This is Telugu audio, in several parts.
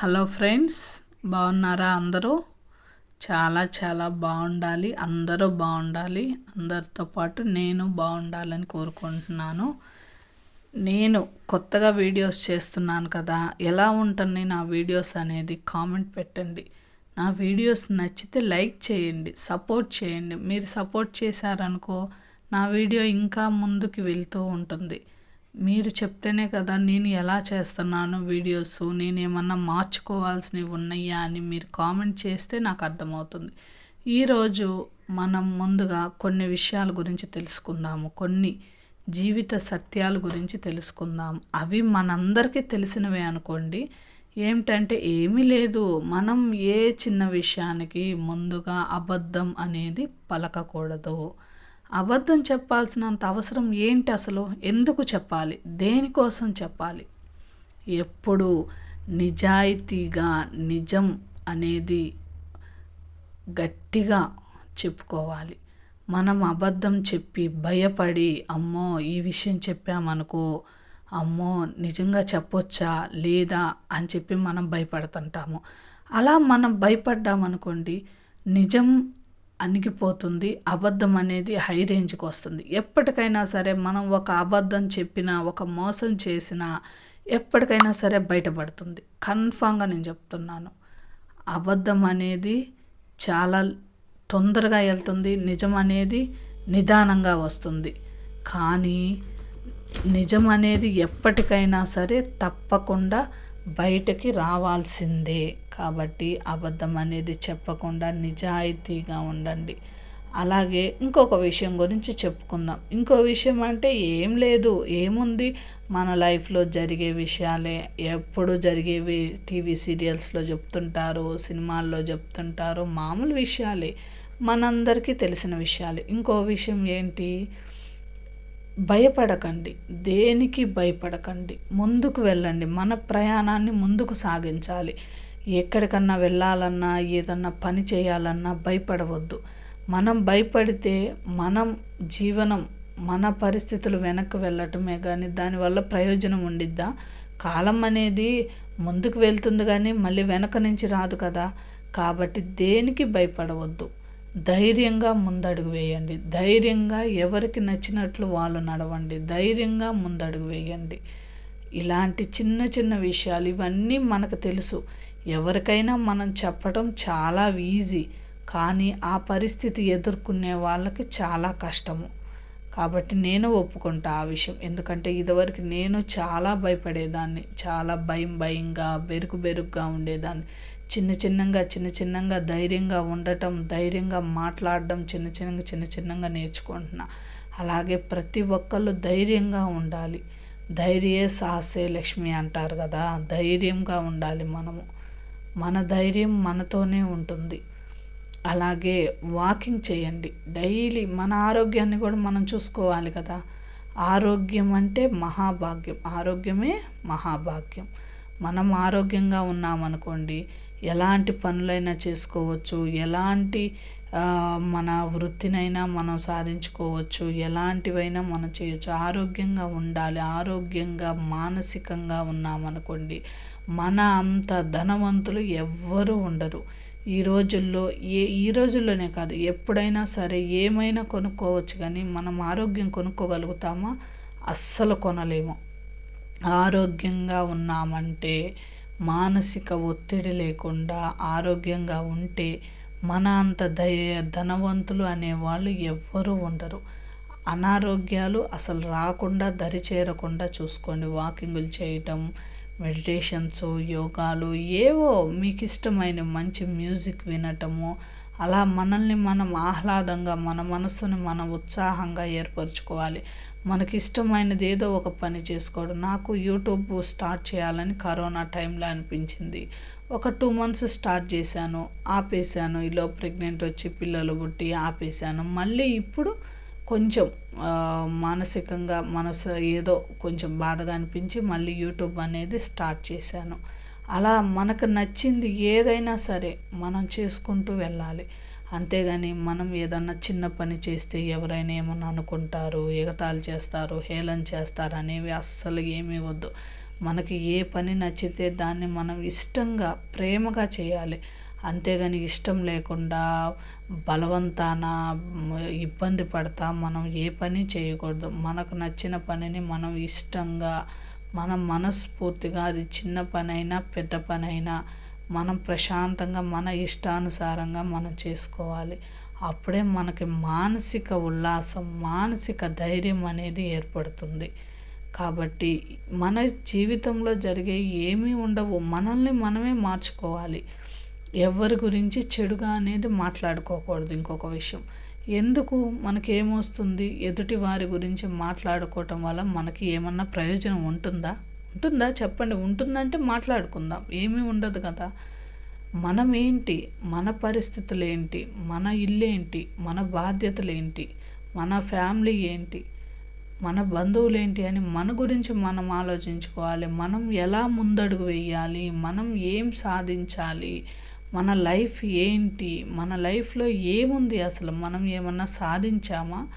హలో ఫ్రెండ్స్ బాగున్నారా అందరూ? చాలా చాలా బాగుండాలి అందరూ బాగుండాలి అందరితో పాటు నేను బాగుండాలని కోరుకుంటున్నాను. నేను కొత్తగా వీడియోస్ చేస్తున్నాను కదా ఎలా ఉంటుంది నా వీడియోస్ అనేది కామెంట్ పెట్టండి. నా వీడియోస్ నచ్చితే లైక్ చేయండి సపోర్ట్ చేయండి. మీరు సపోర్ట్ చేశారనుకో నా వీడియో ఇంకా ముందుకు వెళ్తూ ఉంటుంది. మీరు చెప్తేనే కదా నేను ఎలా చేస్తున్నాను వీడియోస్ నేను ఏమన్నా మార్చుకోవాల్సినవి ఉన్నాయా అని మీరు కామెంట్ చేస్తే నాకు అర్థమవుతుంది. ఈరోజు మనం ముందుగా కొన్ని విషయాల గురించి తెలుసుకుందాము. కొన్ని జీవిత సత్యాల గురించి తెలుసుకుందాం. అవి మనందరికీ తెలిసినవే అనుకోండి. ఏమిటంటే ఏమీ లేదు. మనం ఏ చిన్న విషయానికి ముందుగా అబద్ధం అనేది పలకకూడదు. అబద్ధం చెప్పాల్సినంత అవసరం ఏంటి అసలు? ఎందుకు చెప్పాలి? దేనికోసం చెప్పాలి? ఎప్పుడు నిజాయితీగా నిజం అనేది గట్టిగా చెప్పుకోవాలి. మనం అబద్ధం చెప్పి భయపడి అమ్మో ఈ విషయం చెప్పామనుకో అమ్మో నిజంగా చెప్పొచ్చా లేదా అని చెప్పి మనం భయపడుతుంటాము. అలా మనం భయపడ్డామనుకోండి నిజం అణిగిపోతుంది. అబద్ధం అనేది హై రేంజ్కి వస్తుంది. ఎప్పటికైనా సరే మనం ఒక అబద్ధం చెప్పినా ఒక మోసం చేసినా ఎప్పటికైనా సరే బయటపడుతుంది. కన్ఫామ్గా నేను చెప్తున్నాను. అబద్ధం అనేది చాలా తొందరగా వెళ్తుంది నిజం అనేది నిదానంగా వస్తుంది. కానీ నిజం అనేది ఎప్పటికైనా సరే తప్పకుండా బయటకి రావాల్సిందే. కాబట్టి అబద్ధం అనేది చెప్పకుండా నిజాయితీగా ఉండండి. అలాగే ఇంకొక విషయం గురించి చెప్పుకుందాం. ఇంకో విషయం అంటే ఏం లేదు ఏముంది? మన లైఫ్లో జరిగే విషయాలే. ఎప్పుడు జరిగేవి టీవీ సీరియల్స్లో చెప్తుంటారు సినిమాల్లో చెప్తుంటారు మామూలు విషయాలే. మనందరికీ తెలిసిన విషయాలే. ఇంకో విషయం ఏంటి? భయపడకండి. దేనికి భయపడకండి? ముందుకు వెళ్ళండి. మన ప్రయాణాన్ని ముందుకు సాగించాలి. ఎక్కడికన్నా వెళ్ళాలన్నా ఏదన్నా పని చేయాలన్నా భయపడవద్దు. మనం భయపడితే మనం జీవనం మన పరిస్థితులు వెనక్కి వెళ్ళటమే కానీ దానివల్ల ప్రయోజనం ఉండిద్దా? కాలం అనేది ముందుకు వెళ్తుంది కానీ మళ్ళీ వెనక నుంచి రాదు కదా. కాబట్టి దేనికి భయపడవద్దు. ధైర్యంగా ముందడుగు వేయండి. ధైర్యంగా ఎవరికి నచ్చినట్లు వాళ్ళు నడవండి. ధైర్యంగా ముందడుగు వేయండి. ఇలాంటి చిన్న చిన్న విషయాలు ఇవన్నీ మనకు తెలుసు. ఎవరికైనా మనం చెప్పడం చాలా ఈజీ. కానీ ఆ పరిస్థితి ఎదుర్కొనే వాళ్ళకి చాలా కష్టము. కాబట్టి నేను ఒప్పుకుంటా ఆ విషయం. ఎందుకంటే ఇదివరకు నేను చాలా భయపడేదాన్ని. చాలా భయం భయంగా బెరుకు బెరుగ్గా ఉండేదాన్ని. చిన్న చిన్నగా చిన్న చిన్నగా ధైర్యంగా ఉండటం ధైర్యంగా మాట్లాడడం చిన్న చిన్నగా చిన్న చిన్నగా నేర్చుకుంటున్నా. అలాగే ప్రతి ఒక్కళ్ళు ధైర్యంగా ఉండాలి. ధైర్యే సాహసే లక్ష్మి అంటారు కదా ధైర్యంగా ఉండాలి మనము. మన ధైర్యం మనతోనే ఉంటుంది. అలాగే వాకింగ్ చేయండి. డైలీ మన ఆరోగ్యాన్ని కూడా మనం చూసుకోవాలి కదా. ఆరోగ్యం అంటే మహాభాగ్యం. ఆరోగ్యమే మహాభాగ్యం. మనం ఆరోగ్యంగా ఉన్నామనుకోండి ఎలాంటి పనులైనా చేసుకోవచ్చు ఎలాంటి మన వృత్తినైనా మనం సాధించుకోవచ్చు ఎలాంటివైనా మనం చేయొచ్చు. ఆరోగ్యంగా ఉండాలి ఆరోగ్యంగా మానసికంగా ఉన్నామనుకోండి మన అంత ధనవంతులు ఎవ్వరూ ఉండరు. ఈ రోజుల్లో ఏ ఈ రోజుల్లోనే కాదు ఎప్పుడైనా సరే ఏమైనా కొనుక్కోవచ్చు కానీ మనం ఆరోగ్యం కొనుక్కోగలుగుతామా? అస్సలు కొనలేము. ఆరోగ్యంగా ఉన్నామంటే మానసిక ఒత్తిడి లేకుండా ఆరోగ్యంగా ఉంటే మన అంత దయ ధనవంతులు అనేవాళ్ళు ఎవ్వరూ ఉండరు. అనారోగ్యాలు అసలు రాకుండా దరి చేరకుండా చూసుకోండి. వాకింగులు చేయటం మెడిటేషన్స్ యోగాలు ఏవో మీకు ఇష్టమైన మంచి మ్యూజిక్ వినటము అలా మనల్ని మనం ఆహ్లాదంగా మన మనస్సుని మనం ఉత్సాహంగా ఏర్పరచుకోవాలి. మనకి ఇష్టమైనది ఏదో ఒక పని చేసుకోవడం. నాకు యూట్యూబ్ స్టార్ట్ చేయాలని కరోనా టైంలో అనిపించింది. ఒక టూ మంత్స్ స్టార్ట్ చేశాను. ఆపేశాను. ఇలా ప్రెగ్నెంట్ వచ్చి పిల్లలు పుట్టి ఆపేశాను. మళ్ళీ ఇప్పుడు కొంచెం మానసికంగా మనసు ఏదో కొంచెం బాధగా అనిపించి మళ్ళీ యూట్యూబ్ అనేది స్టార్ట్ చేశాను. అలా మనకు నచ్చింది ఏదైనా సరే మనం చేసుకుంటూ వెళ్ళాలి. అంతేగాని మనం ఏదన్నా చిన్న పని చేస్తే ఎవరైనా ఏమన్నా అనుకుంటారు ఎగతాళి చేస్తారు హేళన చేస్తారు అనేవి అస్సలు ఏమీ వద్దు. మనకి ఏ పని నచ్చితే దాన్ని మనం ఇష్టంగా ప్రేమగా చేయాలి. అంతేగాని ఇష్టం లేకుండా బలవంతాన ఇబ్బంది పడతా మనం ఏ పని చేయకూడదు. మనకు నచ్చిన పనిని మనం ఇష్టంగా మనం మనస్ఫూర్తిగా అది చిన్న పనైనా పెద్ద పనైనా మనం ప్రశాంతంగా మన ఇష్టానుసారంగా మనం చేసుకోవాలి. అప్పుడే మనకి మానసిక ఉల్లాసం మానసిక ధైర్యం అనేది ఏర్పడుతుంది. కాబట్టి మన జీవితంలో జరిగే ఏమీ ఉండవు. మనల్ని మనమే మార్చుకోవాలి. ఎవరి గురించి చెడుగా అనేది మాట్లాడుకోకూడదు. ఇంకొక విషయం. ఎందుకు మనకి ఏమొస్తుంది ఎదుటి వారి గురించి మాట్లాడుకోవటం వల్ల మనకి ఏమన్నా ప్రయోజనం ఉంటుందా? ఉంటుందా? చెప్పండి. ఉంటుందంటే మాట్లాడుకుందాం. ఏమీ ఉండదు కదా. మనం ఏంటి మన పరిస్థితులు ఏంటి మన ఇల్లేంటి? మన బాధ్యతలు ఏంటి మన ఫ్యామిలీ ఏంటి? మన బంధువులు ఏంటి అని మన గురించి మనం ఆలోచించుకోవాలి. మనం ఎలా ముందడుగు వేయాలి? మనం ఏం సాధించాలి? మన లైఫ్ ఏంటి? మన లైఫ్లో ఏముంది అసలు? మనం ఏమన్నా సాధించామా?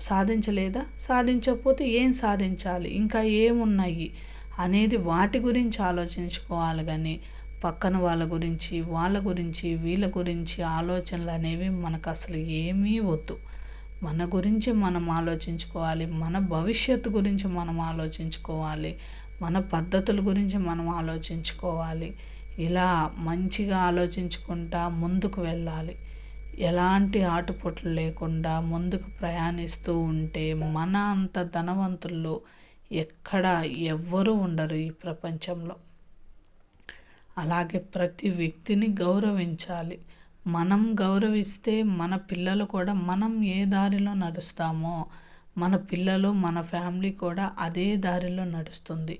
సాధించలేదా? సాధించకపోతే ఏం సాధించాలి? ఇంకా ఏమున్నాయి? అనేది వాటి గురించి ఆలోచించుకోవాలి కానీ పక్కన వాళ్ళ గురించి వాళ్ళ గురించి వీళ్ళ గురించి ఆలోచనలు అనేవి మనకు అసలు ఏమీ వద్దు. మన గురించి మనం ఆలోచించుకోవాలి మన భవిష్యత్తు గురించి మనం ఆలోచించుకోవాలి మన పద్ధతుల గురించి మనం ఆలోచించుకోవాలి. ఇలా మంచిగా ఆలోచించుకుంటా ముందుకు వెళ్ళాలి. ఎలాంటి ఆటుపోట్లు లేకుండా ముందుకు ప్రయాణిస్తూ ఉంటే మన అంత ధనవంతుల్లో ఎక్కడ ఎవ్వరూ ఉండరు ఈ ప్రపంచంలో. అలాగే ప్రతి వ్యక్తిని గౌరవించాలి. మనం గౌరవిస్తే మన పిల్లలు కూడా మనం ఏ దారిలో నడుస్తామో మన పిల్లలు మన ఫ్యామిలీ కూడా అదే దారిలో నడుస్తుంది.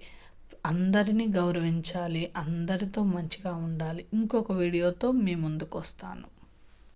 అందరినీ గౌరవించాలి అందరితో మంచిగా ఉండాలి. ఇంకొక వీడియోతో మీ ముందుకు వస్తాను